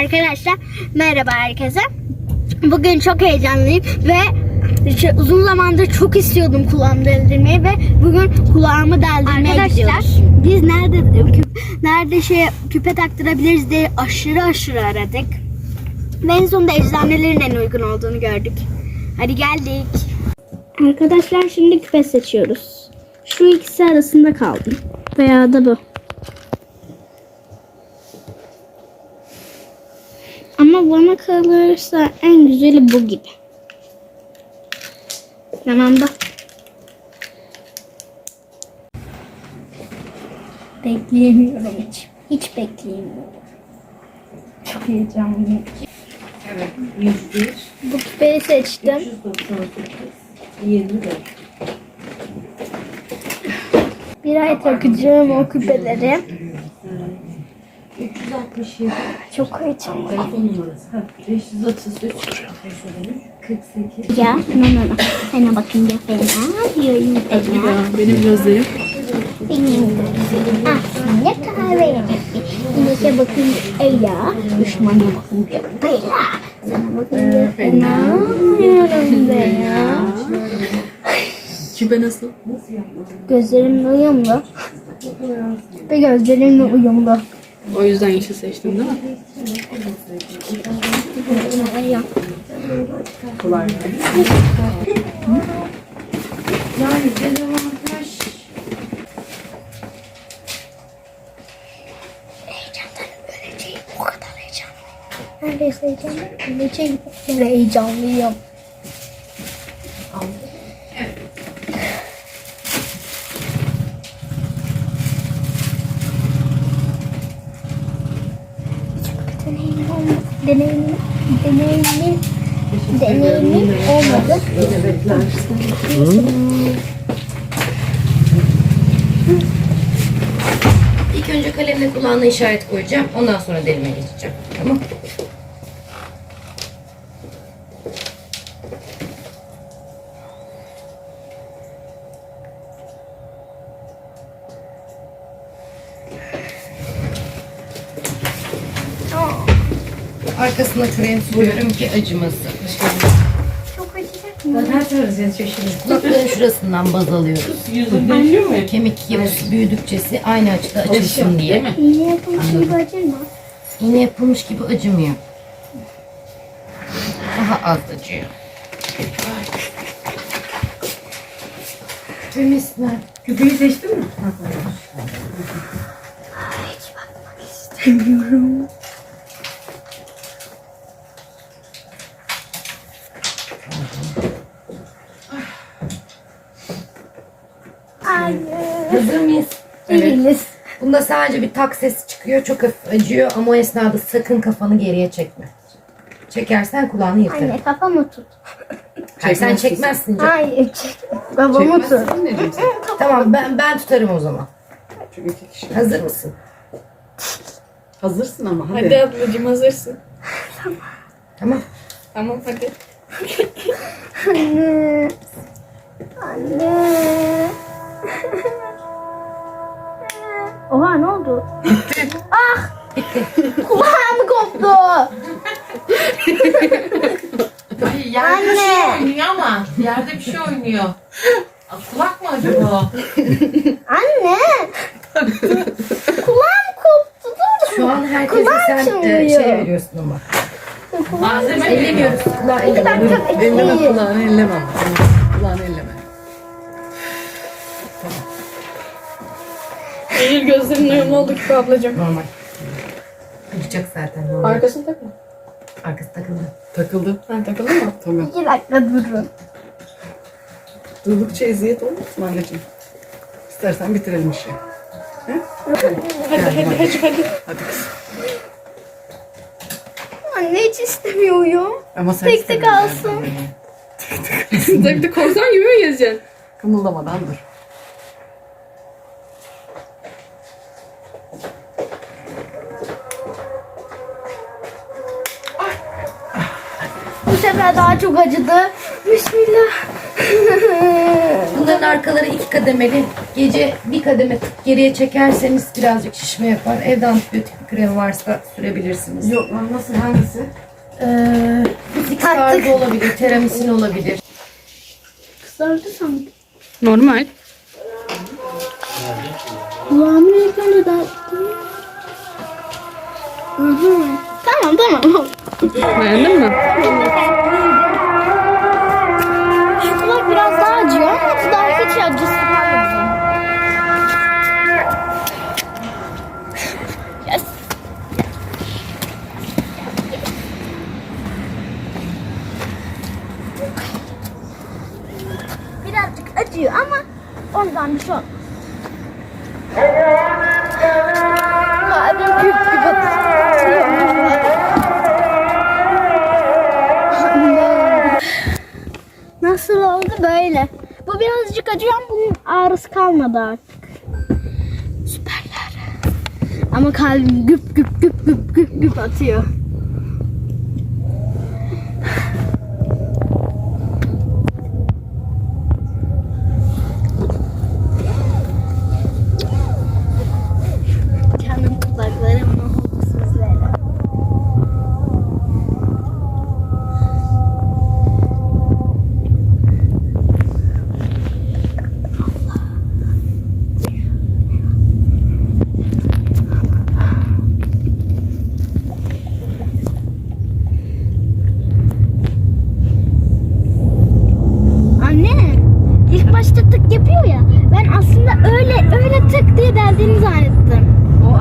Arkadaşlar merhaba herkese. Bugün çok heyecanlıyım ve şu- uzun zamandır çok istiyordum kulağımı deldirmeyi ve bugün kulağımı deldirmeye Arkadaşlar, gidiyoruz. Biz nerede nerede şey küpe taktırabiliriz diye aşırı aşırı aradık. Ve en sonunda eczanelerin en uygun olduğunu gördük. Hadi geldik. Arkadaşlar şimdi küpe seçiyoruz. Şu ikisi arasında kaldım. Veya da bu. Ama bana kalırsa en güzeli bu gibi. Tamam da. Bekleyemiyorum hiç. Hiç bekleyemiyorum. Çok heyecanlıyım. Evet, 101, Bu küpeyi seçtim. 398, 24. Bir ay takacağım o küpeleri. 367 Çok heyecanlıyım. telefon numarası. Ha, 533 48 Ya, no no no. Sana bakınca fena diyorum fena. Benim gözlerim. Benim gözlerim aslında kahverengi. Güneşe bakınca Ela, düşmana bakınca Bela. Sana bakınca fena diyorum fena. Küpe nasıl? Gözlerimle uyumlu. Ve gözlerimle uyumlu. O yüzden yeşil seçtim değil mi? Kolay Yani dezavantaj Heyecandan öleceğim. O kadar heyecanlıyım. Neredeyse heyecanlıyım. Öleceğim. Böyle heyecanlıyım. Deneyimim olmadı. Deneyimim, deneyimim olmadı. beklersin. İlk önce kalemle kulağına işaret koyacağım. Ondan sonra delime geçeceğim. Tamam. Arkasına krem sürüyorum ki acımasın. Çok acıyacak mı? Kulakların şurasından baz alıyoruz. Yüzün değişiyor mu? Kemik yapısı büyüdükçesi aynı açıda açılsın diye. İğne yapılmış gibi acır mı? İğne yapılmış gibi acımıyor. Daha az acıyor. Temizler. Küpeyi seçtin mi? Hayır. Bunda sadece bir tak sesi çıkıyor. Çok hafif acıyor ama o esnada sakın kafanı geriye çekme. Çekersen kulağını yırtarım. Anne kafamı tut. Hayır, sen Çekmezsin. canım. Hayır çek. Kafamı tut. Çekmezsin? Tamam ben ben tutarım o zaman. Çünkü iki kişi. Hazır mısın? Hazırsın ama hadi. Hadi ablacığım hazırsın. Tamam. Tamam hadi. Anne. Anne. Kulağım koptu. Ay yerde Anne. bir şey oynuyor ama. Yerde bir şey oynuyor. Aa, Kulak mı acaba o? Anne. Kulağım koptu. Dur. Şu an herkese Kulağım sen e, çınlıyor. şey veriyorsun ama. Malzeme mi? Ellemiyoruz. Kulağı İki dakika ellemiyoruz. Elleme bekleyin. kulağını. Kulağını elleme. Eylül gözlerin uyumlu oldu ki ablacığım. Normal. Acıyacak zaten normal. Arkasını takma. Arkası takıldı. Takıldı. Ha takıldın mı? Tamam. İki dakika durun. Durdukça eziyet olmasın anneciğim. İstersen bitirelim işi. He? Hadi hadi hadi hadi. Hadi kızım. Anne hiç istemiyorum. Ama sen Tek tek istemiyorsun alsın. beni. Tabii de korsan gibi mi gezeceksin? Kımıldamadan dur. Sefer daha çok acıdı. Bismillah. Bunların arkaları iki kademeli. Gece bir kademe tık geriye çekerseniz birazcık şişme yapar. Evde antibiyotik bir kremi varsa sürebilirsiniz. Yok lan nasıl hangisi? Ee, tarzı olabilir, tiramisin olabilir. Kızardı sanki. Normal. Kulağımın önce da... Hı hı. Tamam tamam. Beğendin mi? Oldu böyle? Bu birazcık acıyor ama bunun ağrısı kalmadı artık. Süperler. Ama kalbim güp güp güp güp güp güp atıyor. Kendim kulaklarımla oldu sizlere. Anne, ilk başta tık yapıyor ya. Ben aslında öyle öyle tık diye deldiğini zannettim. O